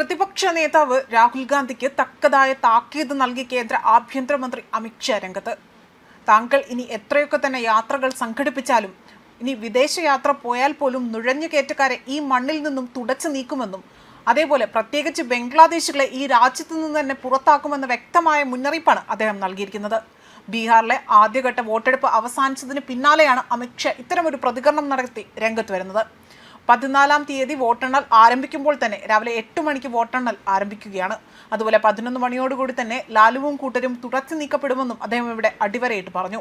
പ്രതിപക്ഷ നേതാവ് രാഹുൽ ഗാന്ധിക്ക് തക്കതായ താക്കീത് നൽകി കേന്ദ്ര ആഭ്യന്തരമന്ത്രി അമിത്ഷാ രംഗത്ത്. താങ്കൾ ഇനി എത്രയൊക്കെ തന്നെ യാത്രകൾ സംഘടിപ്പിച്ചാലും ഇനി വിദേശയാത്ര പോയാൽ പോലും നുഴഞ്ഞുകയറ്റക്കാരെ ഈ മണ്ണിൽ നിന്നും തുടച്ചു നീക്കുമെന്നും അതേപോലെ പ്രത്യേകിച്ച് ബംഗ്ലാദേശികളെ ഈ രാജ്യത്തു നിന്ന് തന്നെ പുറത്താക്കുമെന്ന വ്യക്തമായ മുന്നറിയിപ്പാണ് അദ്ദേഹം നൽകിയിരിക്കുന്നത്. ബീഹാറിലെ ആദ്യഘട്ട വോട്ടെടുപ്പ് അവസാനിച്ചതിന് പിന്നാലെയാണ് അമിത്ഷാ ഇത്തരമൊരു പ്രതികരണം നടത്തി രംഗത്ത് വരുന്നത്. പതിനാലാം തീയതി വോട്ടെണ്ണൽ ആരംഭിക്കുമ്പോൾ തന്നെ രാവിലെ എട്ട് മണിക്ക് വോട്ടെണ്ണൽ ആരംഭിക്കുകയാണ്. അതുപോലെ പതിനൊന്ന് മണിയോടുകൂടി തന്നെ ലാലുവും കൂട്ടരും തുടച്ചു നീക്കപ്പെടുമെന്നും അദ്ദേഹം ഇവിടെ അടിവരയിട്ട് പറഞ്ഞു.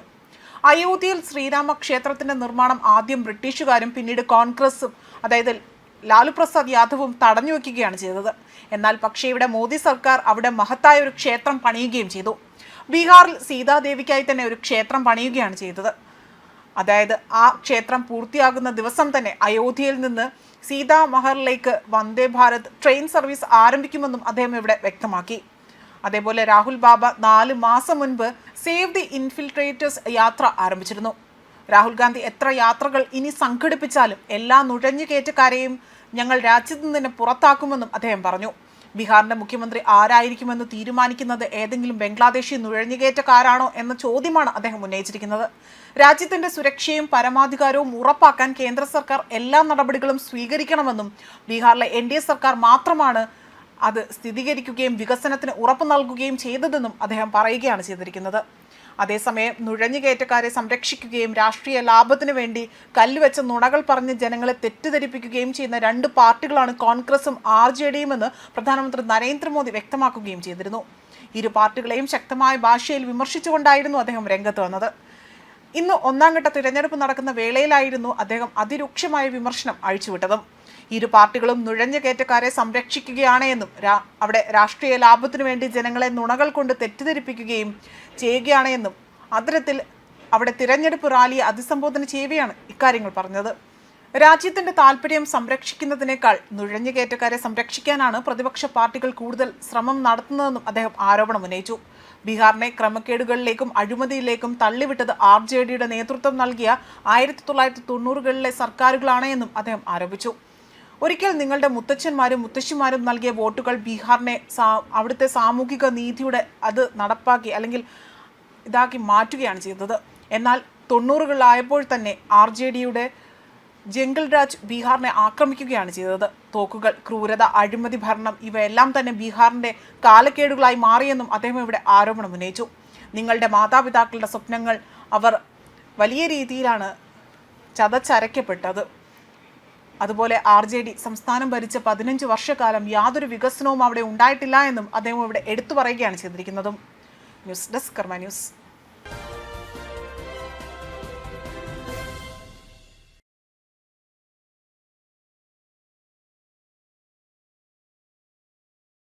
അയോധ്യയിൽ ശ്രീരാമ ക്ഷേത്രത്തിന്റെ നിർമ്മാണം ആദ്യം ബ്രിട്ടീഷുകാരും പിന്നീട് കോൺഗ്രസും അതായത് ലാലു പ്രസാദ് യാദവും തടഞ്ഞു വെക്കുകയാണ് ചെയ്തത്. എന്നാൽ പക്ഷേ ഇവിടെ മോദി സർക്കാർ അവിടെ മഹത്തായ ഒരു ക്ഷേത്രം പണിയുകയും ചെയ്തു. ബീഹാറിൽ സീതാദേവിക്കായി തന്നെ ഒരു ക്ഷേത്രം പണിയുകയാണ് ചെയ്തത്. അതായത് ആ ക്ഷേത്രം പൂർത്തിയാകുന്ന ദിവസം തന്നെ അയോധ്യയിൽ നിന്ന് സീതാ മഹറിലേക്ക് വന്ദേ ഭാരത് ട്രെയിൻ സർവീസ് ആരംഭിക്കുമെന്നും അദ്ദേഹം ഇവിടെ വ്യക്തമാക്കി. അതേപോലെ രാഹുൽ ബാബ നാല് മാസം മുൻപ് സേവ് ദി ഇൻഫിൽട്രേറ്റേഴ്സ് യാത്ര ആരംഭിച്ചിരുന്നു. രാഹുൽ ഗാന്ധി എത്ര യാത്രകൾ ഇനി സംഘടിപ്പിച്ചാലും എല്ലാ നുഴഞ്ഞുകയറ്റക്കാരെയും ഞങ്ങൾ രാജ്യത്തു നിന്ന് പുറത്താക്കുമെന്നും അദ്ദേഹം പറഞ്ഞു. ബീഹാറിന്റെ മുഖ്യമന്ത്രി ആരായിരിക്കുമെന്ന് തീരുമാനിക്കുന്നത് ഏതെങ്കിലും ബംഗ്ലാദേശി നുഴഞ്ഞുകയറ്റക്കാരാണോ എന്ന ചോദ്യമാണ് അദ്ദേഹം ഉന്നയിച്ചിരിക്കുന്നത്. രാജ്യത്തിന്റെ സുരക്ഷയും പരമാധികാരവും ഉറപ്പാക്കാൻ കേന്ദ്ര സർക്കാർ എല്ലാ നടപടികളും സ്വീകരിക്കണമെന്നും ബീഹാറിലെ എൻ സർക്കാർ മാത്രമാണ് അത് സ്ഥിരീകരിക്കുകയും വികസനത്തിന് ഉറപ്പ് നൽകുകയും ചെയ്തതെന്നും അദ്ദേഹം പറയുകയാണ് ചെയ്തിരിക്കുന്നത്. അതേസമയം നുഴഞ്ഞുകയറ്റക്കാരെ സംരക്ഷിക്കുകയും രാഷ്ട്രീയ ലാഭത്തിനു വേണ്ടി കല്ലുവെച്ച നുണകൾ പറഞ്ഞ് ജനങ്ങളെ തെറ്റിദ്ധരിപ്പിക്കുകയും ചെയ്യുന്ന രണ്ട് പാർട്ടികളാണ് കോൺഗ്രസും ആർ ജെ ഡിയും എന്ന് പ്രധാനമന്ത്രി നരേന്ദ്രമോദി വ്യക്തമാക്കുകയും ചെയ്തിരുന്നു. ഇരു പാർട്ടികളെയും ശക്തമായ ഭാഷയിൽ വിമർശിച്ചുകൊണ്ടായിരുന്നു അദ്ദേഹം രംഗത്ത് വന്നത്. ഇന്ന് ഒന്നാം ഘട്ട തിരഞ്ഞെടുപ്പ് നടക്കുന്ന വേളയിലായിരുന്നു അദ്ദേഹം അതിരൂക്ഷമായ വിമർശനം അഴിച്ചുവിട്ടതും. ഇരു പാർട്ടികളും നുഴഞ്ഞുകയറ്റക്കാരെ സംരക്ഷിക്കുകയാണ് എന്നും അവിടെ രാഷ്ട്രീയ ലാഭത്തിനു വേണ്ടി ജനങ്ങളെ നുണകൾ കൊണ്ട് തെറ്റിദ്ധരിപ്പിക്കുകയും ചെയ്യുകയാണ് എന്നും അത്തരത്തിൽ അവിടെ തിരഞ്ഞെടുപ്പ് റാലിയെ അതിസംബോധന ചെയ്യവെയാണ് ഇക്കാര്യങ്ങൾ പറഞ്ഞത്. രാജ്യത്തിന്റെ താല്പര്യം സംരക്ഷിക്കുന്നതിനേക്കാൾ നുഴഞ്ഞുകയറ്റക്കാരെ സംരക്ഷിക്കാനാണ് പ്രതിപക്ഷ പാർട്ടികൾ കൂടുതൽ ശ്രമം നടത്തുന്നതെന്നും അദ്ദേഹം ആരോപണം ഉന്നയിച്ചു. ബീഹാറിനെ ക്രമക്കേടുകളിലേക്കും അഴിമതിയിലേക്കും തള്ളിവിട്ടത് ആർ ജെ ഡിയുടെ നേതൃത്വം നൽകിയ ആയിരത്തി തൊള്ളായിരത്തി തൊണ്ണൂറുകളിലെ സർക്കാരുകളാണ് എന്നും അദ്ദേഹം ആരോപിച്ചു. ഒരിക്കൽ നിങ്ങളുടെ മുത്തച്ഛന്മാരും മുത്തശ്ശിമാരും നൽകിയ വോട്ടുകൾ ബീഹാറിനെ സാ- അവിടുത്തെ സാമൂഹിക നീതിയുടെ അത് നടപ്പാക്കി അല്ലെങ്കിൽ ഇതാക്കി മാറ്റുകയാണ് ചെയ്തത്. എന്നാൽ തൊണ്ണൂറുകളിലായപ്പോൾ തന്നെ ആർ ജെ ഡിയുടെ ജംഗിൾ രാജ് ബീഹാറിനെ ആക്രമിക്കുകയാണ് ചെയ്തത്. തോക്കുകൾ ക്രൂരത അഴിമതി ഭരണം ഇവയെല്ലാം തന്നെ ബീഹാറിന്റെ കാലക്കേടുകളായി മാറിയെന്നും അദ്ദേഹം ഇവിടെ ആരോപണം ഉന്നയിച്ചു. നിങ്ങളുടെ മാതാപിതാക്കളുടെ സ്വപ്നങ്ങൾ അവർ വലിയ രീതിയിലാണ് ചതച്ചരയ്ക്കപ്പെട്ടത്. അതുപോലെ ആർ ജെ ഡി സംസ്ഥാനം ഭരിച്ച പതിനഞ്ച് വർഷക്കാലം യാതൊരു വികസനവും അവിടെ ഉണ്ടായിട്ടില്ല എന്നും അദ്ദേഹം ഇവിടെ എടുത്തു പറയുകയാണ് ചെയ്തിരിക്കുന്നതും. News desk Karma news.